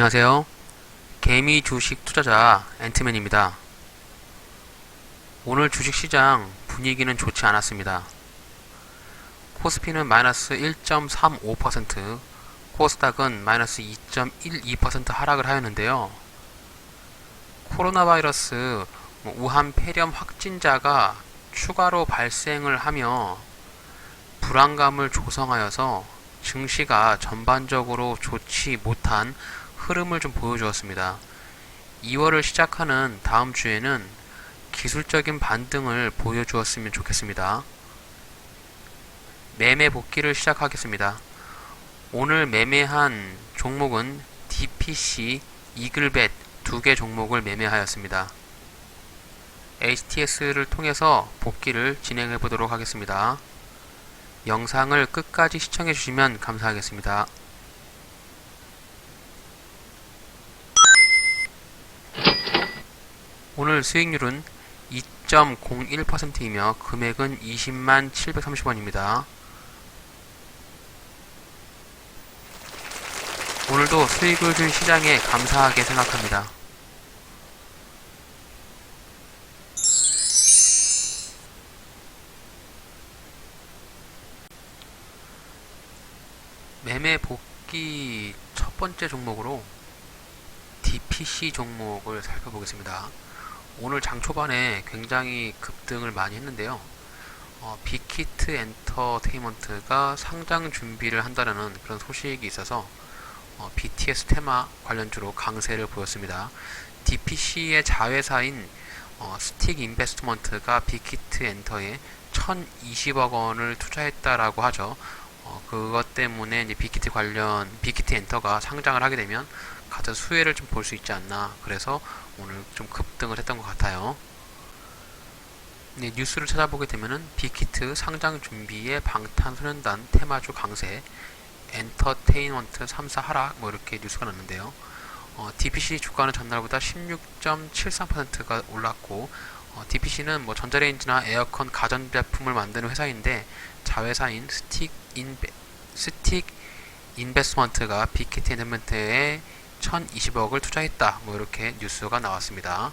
안녕하세요. 개미 주식 투자자 앤트맨입니다. 오늘 주식 시장 분위기는 좋지 않았습니다. 코스피는 마이너스 1.35%, 코스닥은 마이너스 2.12% 하락을 하였는데요. 코로나 바이러스 뭐 우한 폐렴 확진자가 추가로 발생을 하며 불안감을 조성하여서 증시가 전반적으로 좋지 못한 흐름을 좀 보여주었습니다. 2월을 시작하는 다음 주에는 기술적인 반등을 보여주었으면 좋겠습니다. 매매 복귀를 시작하겠습니다. 오늘 매매한 종목은 DPC, 이글벳 두 개 종목을 매매하였습니다. HTS를 통해서 복귀를 진행해 보도록 하겠습니다. 영상을 끝까지 시청해 주시면 감사하겠습니다. 오늘 수익률은 2.01%이며 금액은 20만 730원입니다. 오늘도 수익을 준 시장에 감사하게 생각합니다. 매매 복귀 첫 번째 종목으로 DPC 종목을 살펴보겠습니다. 오늘 장 초반에 굉장히 급등을 많이 했는데요. 어, 빅히트 엔터테인먼트가 상장 준비를 한다는 그런 소식이 있어서 어, BTS 테마 관련주로 강세를 보였습니다. DPC의 자회사인 어, 스틱 인베스트먼트가 빅히트 엔터에 1020억 원을 투자했다라고 하죠. 어, 그것 때문에 이제 빅히트 관련 빅히트 엔터가 상장을 하게 되면 가장 수혜를 좀 볼 수 있지 않나. 그래서 오늘 좀 급등을 했던 것 같아요. 네, 뉴스를 찾아보게 되면은 빅히트 상장 준비에 방탄소년단 테마주 강세, 엔터테인먼트 3사 하락 뭐 이렇게 뉴스가 났는데요. 어, DPC 주가는 전날보다 16.73%가 올랐고 어, DPC는 뭐 전자레인지나 에어컨 가전제품을 만드는 회사인데 자회사인 스틱 인베 스틱 인베스먼트가 빅히트 엔터테인먼트에 1020억을 투자했다. 뭐 이렇게 뉴스가 나왔습니다.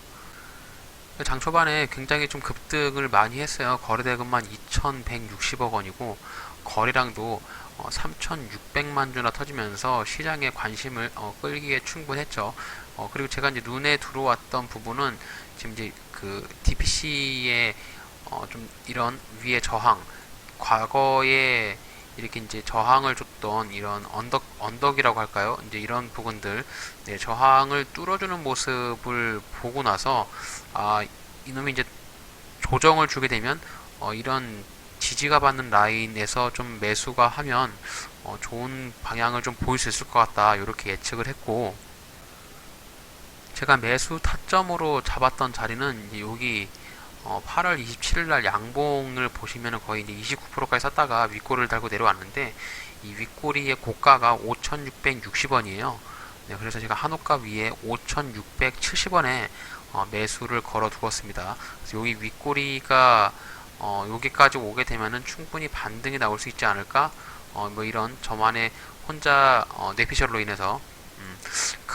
장 초반에 굉장히 좀 급등을 많이 했어요. 거래대금만 2,160억 원이고 거래량도 어, 3,600만 주나 터지면서 시장의 관심을 어, 끌기에 충분했죠. 어, 그리고 제가 이제 눈에 들어왔던 부분은 지금 이제 그 DPC의 어, 좀 이런 위의 저항, 과거에 이렇게 이제 저항을 줬던 이런 언덕 언덕이라고 할까요? 이제 이런 부분들 네, 저항을 뚫어주는 모습을 보고 나서 아 이놈이 이제 조정을 주게 되면 어, 이런 지지가 받는 라인에서 좀 매수가 하면 어, 좋은 방향을 좀 보일 수 있을 것 같다 이렇게 예측을 했고 제가 매수 타점으로 잡았던 자리는 여기 어, 8월 27일 날 양봉을 보시면 거의 이제 29%까지 샀다가 윗골을 달고 내려왔는데 이 윗꼬리의 고가가 5,660원이에요. 네, 그래서 제가 한옥가 위에 5,670원에 어, 매수를 걸어 두었습니다. 그래서 여기 윗꼬리가 어, 여기까지 오게 되면은 충분히 반등이 나올 수 있지 않을까? 어, 뭐 이런 저만의 혼자 어, 뇌피셜로 인해서 음,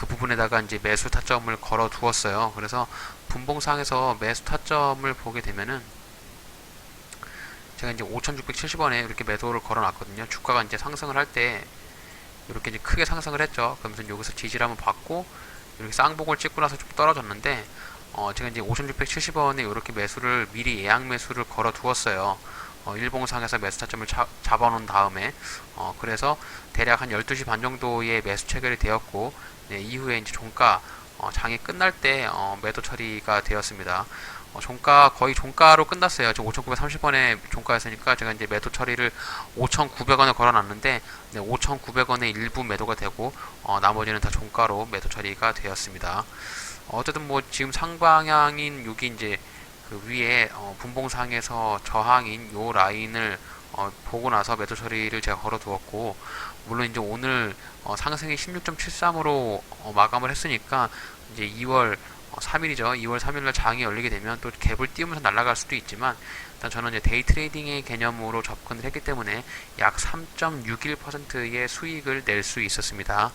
그 부분에다가 이제 매수 타점을 걸어 두었어요. 그래서 분봉상에서 매수 타점을 보게 되면은 제가 이제 5,670원에 이렇게 매도를 걸어 놨거든요. 주가가 이제 상승을 할 때 이렇게 이제 크게 상승을 했죠. 그러면서 여기서 지지를 한번 받고 이렇게 쌍봉을 찍고 나서 좀 떨어졌는데 어, 제가 이제 5,670원에 이렇게 매수를 미리 예약 매수를 걸어 두었어요. 어, 일봉상에서 매수 타점을 차, 잡아놓은 다음에 어, 그래서 대략 한 12시 반 정도에 매수 체결이 되었고 네, 이후에 이제 종가 어, 장이 끝날 때 어, 매도 처리가 되었습니다. 어, 종가 거의 종가로 끝났어요. 지금 5,930원에 종가였으니까 제가 이제 매도 처리를 5,900원에 걸어놨는데 네, 5,900원에 일부 매도가 되고 어, 나머지는 다 종가로 매도 처리가 되었습니다. 어쨌든 뭐 지금 상방향인 여기 이제 그 위에 어, 분봉상에서 저항인 요 라인을 어, 보고 나서 매도 처리를 제가 걸어 두었고 물론 이제 오늘 어, 상승이 16.73으로 어, 마감을 했으니까 이제 2월 어, 3일이죠. 2월 3일날 장이 열리게 되면 또 갭을 띄우면서 날아갈 수도 있지만 일단 저는 이제 데이 트레이딩의 개념으로 접근을 했기 때문에 약 3.61%의 수익을 낼 수 있었습니다.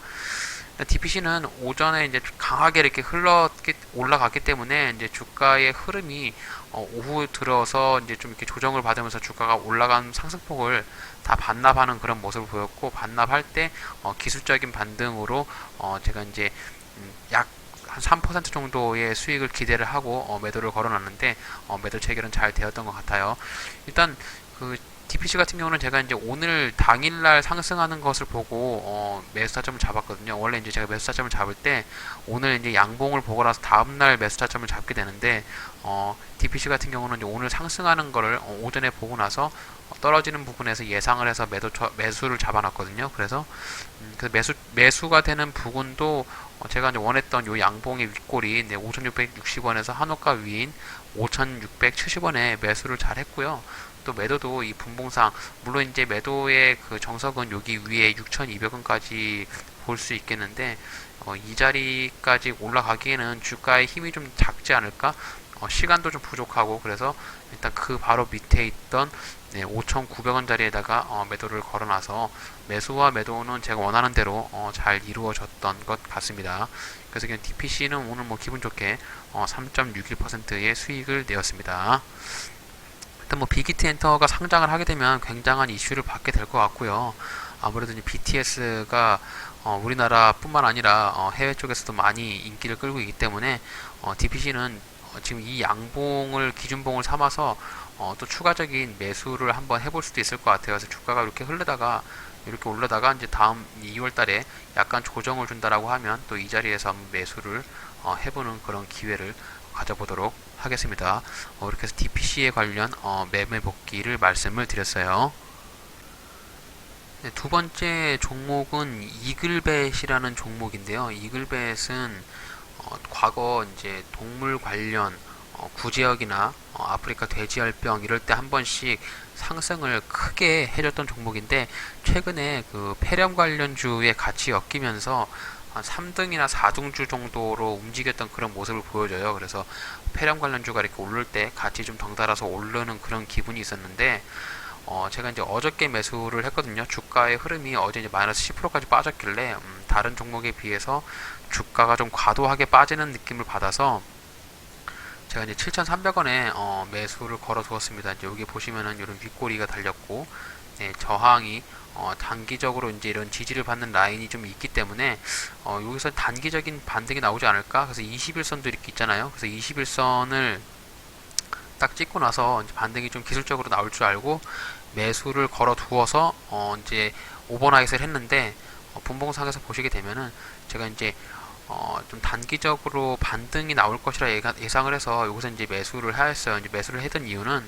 DPC는 오전에 이제 강하게 이렇게 흘러 올라갔기 때문에 이제 주가의 흐름이 어, 오후 들어서 이제 좀 이렇게 조정을 받으면서 주가가 올라간 상승폭을 다 반납하는 그런 모습을 보였고 반납할 때 어, 기술적인 반등으로 어, 제가 이제 음, 약한 3% 정도의 수익을 기대를 하고 어, 매도를 걸어놨는데 어, 매도 체결은 잘 되었던 것 같아요. 일단 그 DPC 같은 경우는 제가 이제 오늘 당일날 상승하는 것을 보고 어, 매수 타점을 잡았거든요. 원래 이제 제가 매수 타점을 잡을 때 오늘 이제 양봉을 보고 나서 다음날 매수 타점을 잡게 되는데 어, DPC 같은 경우는 이제 오늘 상승하는 거를 어, 오전에 보고 나서 떨어지는 부분에서 예상을 해서 매도 매수를 잡아놨거든요. 그래서 음, 그 매수 매수가 되는 부분도 어, 제가 이제 원했던 요 양봉의 윗골이 네, 5,660원에서 한호가 위인 5,670원에 매수를 잘 했고요. 또 매도도 이 분봉상 물론 이제 매도의 그 정석은 여기 위에 6,200원까지 볼 수 있겠는데 어, 이 자리까지 올라가기에는 주가의 힘이 좀 작지 않을까? 어, 시간도 좀 부족하고 그래서 일단 그 바로 밑에 있던 네, 5,900원짜리에다가 어, 매도를 걸어놔서 매수와 매도는 제가 원하는 대로 어, 잘 이루어졌던 것 같습니다. 그래서 그냥 DPC는 오늘 뭐 기분 좋게 어, 3.61%의 수익을 내었습니다. 일단 뭐 빅히트 엔터가 상장을 하게 되면 굉장한 이슈를 받게 될 것 같고요. 아무래도 이제 BTS가 어, 우리나라뿐만 아니라 어, 해외 쪽에서도 많이 인기를 끌고 있기 때문에 어, DPC는 어, 지금 이 양봉을 기준봉을 삼아서 어, 또 추가적인 매수를 한번 해볼 수도 있을 것 같아요. 그래서 주가가 이렇게 흐르다가 이렇게 올라다가 이제 다음 2월 달에 약간 조정을 준다라고 하면 또 이 자리에서 매수를 어, 해보는 그런 기회를 가져보도록 하겠습니다. 어, 이렇게 해서 DPC에 관련 어, 매매 복귀를 말씀을 드렸어요. 네, 두 번째 종목은 이글벳이라는 종목인데요. 이글벳은 어, 과거 이제 동물 관련 어, 구제역이나 어, 아프리카 돼지열병 이럴 때 한 번씩 상승을 크게 해줬던 종목인데 최근에 그 폐렴 관련주에 같이 엮이면서 한 3등이나 4등주 정도로 움직였던 그런 모습을 보여줘요. 그래서 폐렴 관련주가 이렇게 오를 때 같이 좀 덩달아서 오르는 그런 기분이 있었는데 어, 제가 이제 어저께 매수를 했거든요. 주가의 흐름이 어제 이제 마이너스 10%까지 빠졌길래 음, 다른 종목에 비해서 주가가 좀 과도하게 빠지는 느낌을 받아서 제가 이제 7,300원에 어, 매수를 걸어 두었습니다. 이제 여기 보시면은 이런 윗꼬리가 달렸고 네, 저항이 어, 단기적으로 이제 이런 지지를 받는 라인이 좀 있기 때문에 어, 여기서 단기적인 반등이 나오지 않을까? 그래서 21선도 이렇게 있잖아요. 그래서 21선을 딱 찍고 나서 반등이 좀 기술적으로 나올 줄 알고 매수를 걸어 두어서 어, 이제 오버나잇을 했는데 어, 분봉상에서 보시게 되면은 제가 이제 어, 좀 단기적으로 반등이 나올 것이라 예상을 해서 여기서 이제 매수를 하였어요. 이제 매수를 했던 이유는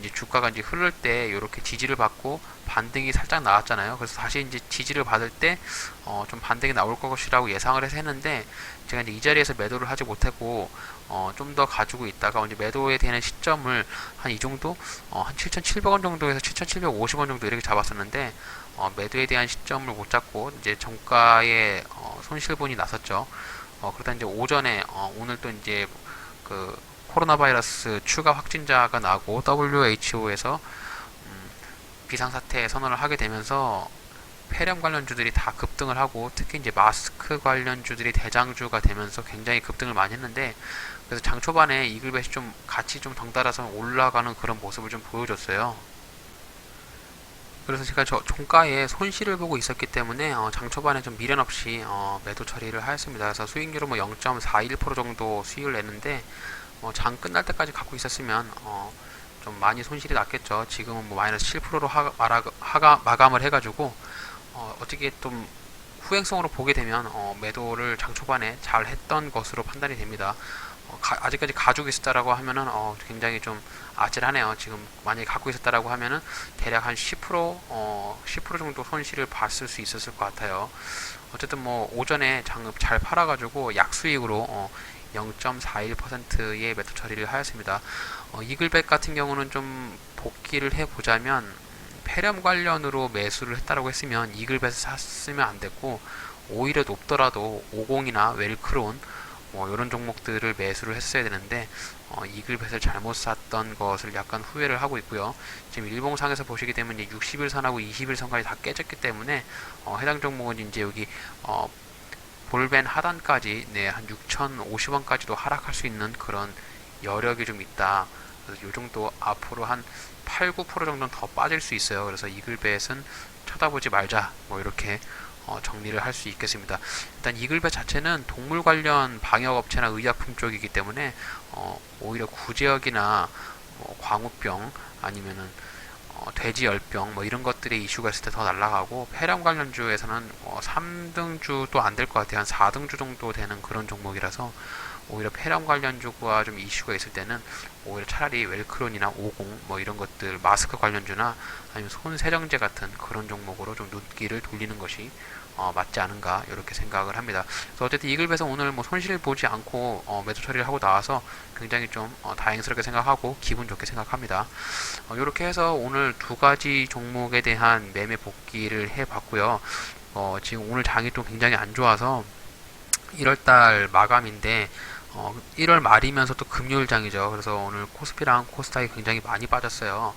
이제 주가가 이제 흐를 때 이렇게 지지를 받고 반등이 살짝 나왔잖아요. 그래서 다시 이제 지지를 받을 때 어, 좀 반등이 나올 것이라고 예상을 해서 했는데 제가 이제 이 자리에서 매도를 하지 못하고 어, 좀 더 가지고 있다가 이제 매도에 되는 시점을 한 이 정도 어, 한 7,700원 정도에서 7,750원 정도 이렇게 잡았었는데 어, 매도에 대한 시점을 못 잡고 이제 정가에 어, 손실분이 났었죠. 어, 그러다 이제 오전에 어, 오늘 또 이제 그 코로나 바이러스 추가 확진자가 나고 WHO에서 음, 비상사태 선언을 하게 되면서 폐렴 관련주들이 다 급등을 하고 특히 이제 마스크 관련주들이 대장주가 되면서 굉장히 급등을 많이 했는데 그래서 장 초반에 이글벳이 좀 같이 좀 덩달아서 올라가는 그런 모습을 좀 보여줬어요. 그래서 제가 저 종가에 손실을 보고 있었기 때문에 어, 장 초반에 좀 미련 없이 어, 매도 처리를 하였습니다. 그래서 수익률은 뭐 0.41% 정도 수익을 냈는데 어, 장 끝날 때까지 갖고 있었으면 어, 좀 많이 손실이 났겠죠. 지금은 뭐 마이너스 7%로 하, 마라, 하가, 마감을 해가지고 어, 어떻게 좀 후행성으로 보게 되면 어, 매도를 장 초반에 잘 했던 것으로 판단이 됩니다. 어, 가, 아직까지 가지고 있었다라고 하면은 어, 굉장히 좀 아찔하네요. 지금 만약에 갖고 있었다라고 하면은 대략 한 10% 어, 10% 정도 손실을 봤을 수 있었을 것 같아요. 어쨌든 뭐 오전에 장을 잘 팔아가지고 약수익으로 어, 0.41%의 매도 처리를 하였습니다. 어, 이글백 같은 경우는 좀 복귀를 해보자면 폐렴 관련으로 매수를 했다라고 했으면 이글벳을 샀으면 안 됐고 오히려 높더라도 50이나 웰크론 뭐 이런 종목들을 매수를 했어야 되는데 어, 이글벳을 잘못 샀던 것을 약간 후회를 하고 있고요. 지금 일봉상에서 보시게 되면 이제 60일선하고 20일선까지 다 깨졌기 때문에 어, 해당 종목은 이제 여기 어, 볼벤 하단까지 네, 한 6,050원까지도 하락할 수 있는 그런 여력이 좀 있다. 그래서 요 정도 앞으로 한 8, 9% 정도는 더 빠질 수 있어요. 그래서 이글벳은 쳐다보지 말자. 뭐 이렇게 어, 정리를 할 수 있겠습니다. 일단 이글벳 자체는 동물 관련 방역 업체나 의약품 쪽이기 때문에 어, 오히려 구제역이나 뭐 광우병 아니면은 어, 돼지 열병 뭐 이런 것들의 이슈가 있을 때 더 날아가고 폐렴 관련주에서는 어, 3등주도 안될 것 같아요. 한 4등주 정도 되는 그런 종목이라서 오히려 폐렴 관련주가 좀 이슈가 있을 때는 오히려 차라리 웰크론이나 50뭐 이런 것들 마스크 관련주나 아니면 손 세정제 같은 그런 종목으로 좀 눈길을 돌리는 것이 어, 맞지 않은가 이렇게 생각을 합니다. 그래서 어쨌든 이글벳은 오늘 뭐 손실 보지 않고 어, 매도 처리를 하고 나와서 굉장히 좀 어, 다행스럽게 생각하고 기분 좋게 생각합니다. 어, 이렇게 해서 오늘 두 가지 종목에 대한 매매 복귀를 해봤고요. 어, 지금 오늘 장이 또 굉장히 안 좋아서 1월달 마감인데 어, 1월 말이면서 또 금요일 장이죠. 그래서 오늘 코스피랑 코스닥이 굉장히 많이 빠졌어요.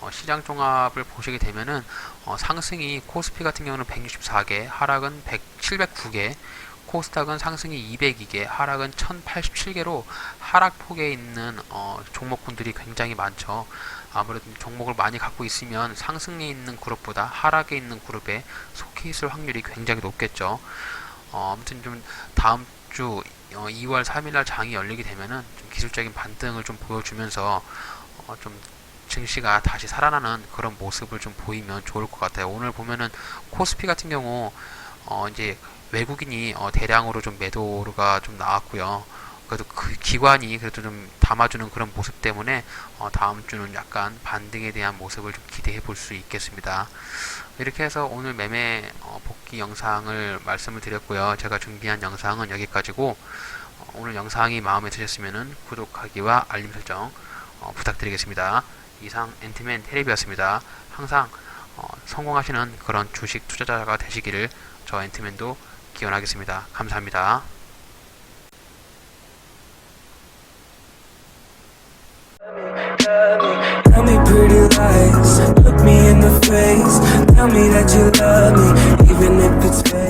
어, 시장 종합을 보시게 되면은 어, 상승이 코스피 같은 경우는 164개, 하락은 100, 709개, 코스닥은 상승이 202개, 하락은 1087개로 하락폭에 있는 어, 종목군들이 굉장히 많죠. 아무래도 종목을 많이 갖고 있으면 상승에 있는 그룹보다 하락에 있는 그룹에 속해 있을 확률이 굉장히 높겠죠. 어, 아무튼 좀 다음 주 어, 2월 3일날 장이 열리게 되면은 좀 기술적인 반등을 좀 보여주면서 어, 좀 증시가 다시 살아나는 그런 모습을 좀 보이면 좋을 것 같아요. 오늘 보면은 코스피 같은 경우 어, 이제 외국인이 어, 대량으로 좀 매도가 좀 나왔고요. 그래도 그 기관이 그래도 좀 담아주는 그런 모습 때문에 어, 다음 주는 약간 반등에 대한 모습을 좀 기대해 볼 수 있겠습니다. 이렇게 해서 오늘 매매 어, 복귀 영상을 말씀을 드렸고요. 제가 준비한 영상은 여기까지고 어, 오늘 영상이 마음에 드셨으면 구독하기와 알림 설정 어, 부탁드리겠습니다. 이상 엔트맨 테레비였습니다. 항상 어, 성공하시는 그런 주식 투자자가 되시기를 저 엔트맨도 기원하겠습니다. 감사합니다. Tell me that you love me, even if it's fake.